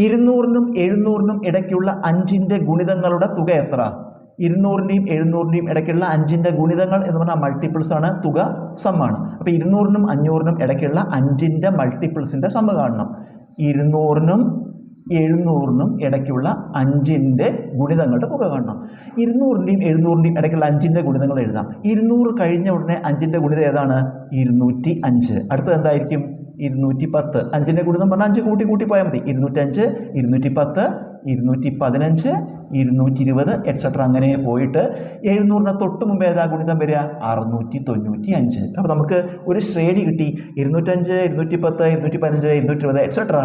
ഇരുന്നൂറിനും എഴുന്നൂറിനും ഇടയ്ക്കുള്ള അഞ്ചിന്റെ ഗുണിതങ്ങളുടെ തുക എത്ര? ഇരുന്നൂറിന്റെയും എഴുന്നൂറിന്റെയും ഇടയ്ക്കുള്ള അഞ്ചിന്റെ ഗുണിതങ്ങൾ എന്ന് പറഞ്ഞാൽ മൾട്ടിപ്പിൾസ് ആണ് തുക സമ്മാണ്. അപ്പോൾ ഇരുന്നൂറിനും അഞ്ഞൂറിനും ഇടയ്ക്കുള്ള അഞ്ചിന്റെ മൾട്ടിപ്പിൾസിന്റെ സമ്മ കാണണം. ഇരുന്നൂറിനും എഴുന്നൂറിനും ഇടയ്ക്കുള്ള അഞ്ചിന്റെ ഗുണിതങ്ങളുടെ തുക കാണണം. ഇരുന്നൂറിന്റെയും എഴുന്നൂറിന്റെയും ഇടയ്ക്കുള്ള അഞ്ചിന്റെ ഗുണിതങ്ങൾ എഴുതാം. ഇരുന്നൂറ് കഴിഞ്ഞ ഉടനെ അഞ്ചിന്റെ ഗുണിതം ഏതാണ്? ഇരുന്നൂറ്റി അഞ്ച് അടുത്തത് എന്തായിരിക്കും? ഇരുന്നൂറ്റി പത്ത് അഞ്ചിന്റെ ഗുണിതം പറഞ്ഞാൽ അഞ്ച് കൂട്ടി കൂട്ടി പോയാൽ മതി. ഇരുന്നൂറ്റഞ്ച് ഇരുന്നൂറ്റി പത്ത് ഇരുന്നൂറ്റി പതിനഞ്ച് ഇരുന്നൂറ്റി ഇരുപത് എക്സെട്ര അങ്ങനെ പോയിട്ട് എഴുന്നൂറിന് തൊട്ട് മുമ്പ് ഏതാ ഗുണിതം വരിക? അറുന്നൂറ്റി തൊണ്ണൂറ്റി അഞ്ച് അപ്പോൾ നമുക്ക് ഒരു ശ്രേണി കിട്ടി. ഇരുന്നൂറ്റഞ്ച് ഇരുന്നൂറ്റി പത്ത് ഇരുന്നൂറ്റി പതിനഞ്ച് ഇരുന്നൂറ്റി ഇരുപത് എക്സെട്ര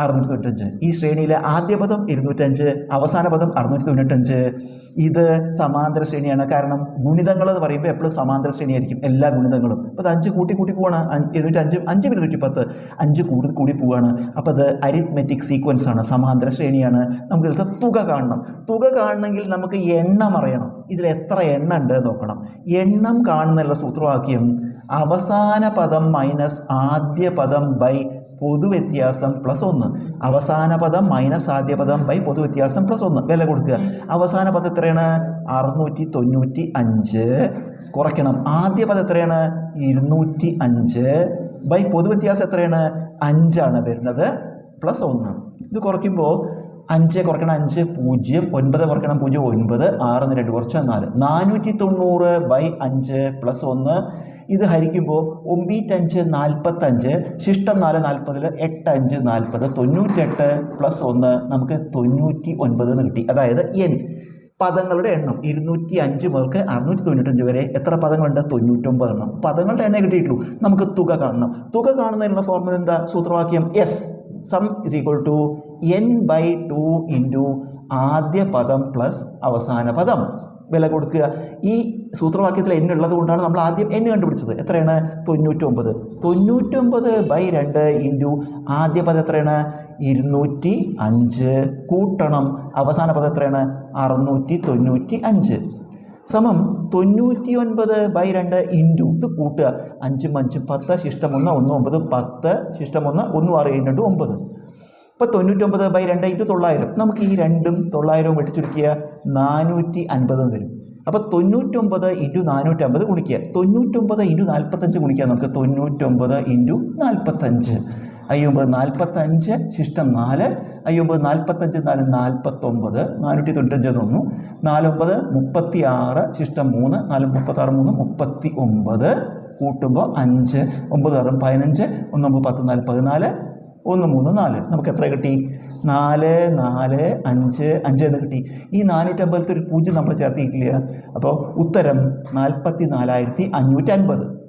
അറുന്നൂറ്റി തൊണ്ണൂറ്റഞ്ച് ഈ ശ്രേണിയിലെ ആദ്യ പദം ഇരുന്നൂറ്റഞ്ച് അവസാന പദം അറുന്നൂറ്റി തൊണ്ണൂറ്റഞ്ച് ഇത് സമാന്തര ശ്രേണിയാണ്. കാരണം ഗുണിതങ്ങൾ എന്ന് പറയുമ്പോൾ എപ്പോഴും സമാന്തര ശ്രേണിയായിരിക്കും എല്ലാ ഗുണിതങ്ങളും. അപ്പോൾ അത് അഞ്ച് കൂട്ടി കൂട്ടി പോവാണ്. ഇരുന്നൂറ്റി അഞ്ചും അഞ്ച് ഇരുന്നൂറ്റി പത്ത് അഞ്ച് കൂടുതൽ കൂടി പോവാണ്. അപ്പോൾ അത് അരിത്മെറ്റിക് സീക്വൻസ് ആണ്. സമാന്തര ശ്രേണിയാണ്. നമുക്ക് ഇതിലത്തെ തുക കാണണം. തുക കാണണമെങ്കിൽ നമുക്ക് എണ്ണം അറിയണം. ഇതിൽ എത്ര എണ്ണം ഉണ്ട് നോക്കണം. എണ്ണം കാണുന്നുള്ള സൂത്രവാക്യം അവസാന പദം മൈനസ് ആദ്യ പദം ബൈ പൊതുവ്യത്യാസം പ്ലസ് ഒന്ന്. അവസാന പദം മൈനസ് ആദ്യ പദം ബൈ പൊതുവ്യത്യാസം പ്ലസ് ഒന്ന്. വില കൊടുക്കുക. അവസാന പദം എത്രയാണ്? അറുന്നൂറ്റി തൊണ്ണൂറ്റി അഞ്ച് കുറയ്ക്കണം. ആദ്യ പദം എത്രയാണ്? ഇരുന്നൂറ്റി അഞ്ച് ബൈ പൊതുവ്യത്യാസം എത്രയാണ്? അഞ്ചാണ് വരുന്നത്. പ്ലസ് ഒന്ന്. ഇത് കുറയ്ക്കുമ്പോൾ അഞ്ച് കുറയ്ക്കണം അഞ്ച് പൂജ്യം ഒൻപത് കുറയ്ക്കണം പൂജ്യം ഒൻപത് ആറ് രണ്ട് കുറച്ച് നാല്. നാനൂറ്റി തൊണ്ണൂറ് ബൈ അഞ്ച് പ്ലസ് ഒന്ന്. ഇത് ഹരിക്കുമ്പോൾ ഒമ്പീറ്റഞ്ച് നാൽപ്പത്തഞ്ച് ശിഷ്ടം നാല് നാൽപ്പതിൽ എട്ട് അഞ്ച് നാൽപ്പത് തൊണ്ണൂറ്റെട്ട് പ്ലസ് ഒന്ന് നമുക്ക് തൊണ്ണൂറ്റി ഒൻപത് എന്ന് കിട്ടി. അതായത് എൻ പദങ്ങളുടെ എണ്ണം ഇരുന്നൂറ്റി അഞ്ച് മുതൽക്ക് അറുന്നൂറ്റി തൊണ്ണൂറ്റഞ്ച് വരെ. എത്ര പദങ്ങളുണ്ട്? തൊണ്ണൂറ്റൊമ്പത് എണ്ണം. പദങ്ങളുടെ എണ്ണം കിട്ടിയിട്ടുള്ളൂ. നമുക്ക് തുക കാണണം. തുക കാണുന്നതിനുള്ള ഫോർമുല എന്താ? സൂത്രവാക്യം S sum is equal to N by two into ആദ്യ പദം പ്ലസ് അവസാന പദം. വില കൊടുക്കുക. ഈ സൂത്രവാക്യത്തിൽ എൻ ഉള്ളത് കൊണ്ടാണ് നമ്മൾ ആദ്യം എൻ കണ്ടുപിടിച്ചത്. എത്രയാണ്? തൊണ്ണൂറ്റൊമ്പത്. തൊണ്ണൂറ്റൊമ്പത് ബൈ രണ്ട് ഇന്റു ആദ്യ പദം എത്രയാണ്? ഇരുന്നൂറ്റി അഞ്ച് കൂട്ടണം. അവസാന പദം എത്രയാണ്? അറുന്നൂറ്റി തൊണ്ണൂറ്റി അഞ്ച് സമം തൊണ്ണൂറ്റി ഒൻപത് ബൈ രണ്ട് ഇന്റു ഇത് കൂട്ടുക. അഞ്ചും അഞ്ചും പത്ത് ശിഷ്ടം ഒന്ന് ഒന്ന് ഒമ്പത് പത്ത് ശിഷ്ടം ഒന്ന് ഒന്നും രണ്ട് ഒമ്പത്. ഇപ്പോൾ തൊണ്ണൂറ്റൊമ്പത് ബൈ രണ്ട് ഇന്റു തൊള്ളായിരം. നമുക്ക് ഈ രണ്ടും തൊള്ളായിരവും വെട്ടി ചുരുക്കിയ നാനൂറ്റി അൻപത് വരും. അപ്പോൾ തൊണ്ണൂറ്റൊമ്പത് ഇന്റു നാനൂറ്റമ്പത് ഗുണിക്കുക. തൊണ്ണൂറ്റൊമ്പത് ഇന്റു നാൽപ്പത്തഞ്ച് ഗുണിക്കുക നമുക്ക് തൊണ്ണൂറ്റൊമ്പത് ഇന്റു നാൽപ്പത്തഞ്ച് അയ്യൊമ്പത് നാൽപ്പത്തഞ്ച് ശിഷ്ടം നാല്. അയ്യൊമ്പത് നാൽപ്പത്തഞ്ച് നാല് നാൽപ്പത്തൊമ്പത് നാനൂറ്റി തൊണ്ണൂറ്റഞ്ച് തന്നു നാലൊമ്പത് മുപ്പത്തി ആറ് ശിഷ്ടം മൂന്ന്. നാല് മുപ്പത്താറ് മൂന്ന് മുപ്പത്തി ഒമ്പത് കൂട്ടുമ്പോൾ അഞ്ച്. ഒമ്പത് ആറും പതിനഞ്ച്. ഒന്നൊമ്പത് പത്ത് നാല് പതിനാല്. ഒന്ന് മൂന്ന് നാല്. നമുക്ക് എത്ര കിട്ടി? നാല് നാല് അഞ്ച് അഞ്ച് എന്ന് കിട്ടി. ഈ നാനൂറ്റമ്പലത്തെ ഒരു പൂജ്യം നമ്മൾ ചേർത്തിയിട്ടില്ല അപ്പോൾ ഉത്തരം നാൽപ്പത്തി നാലായിരത്തി അഞ്ഞൂറ്റി അൻപത്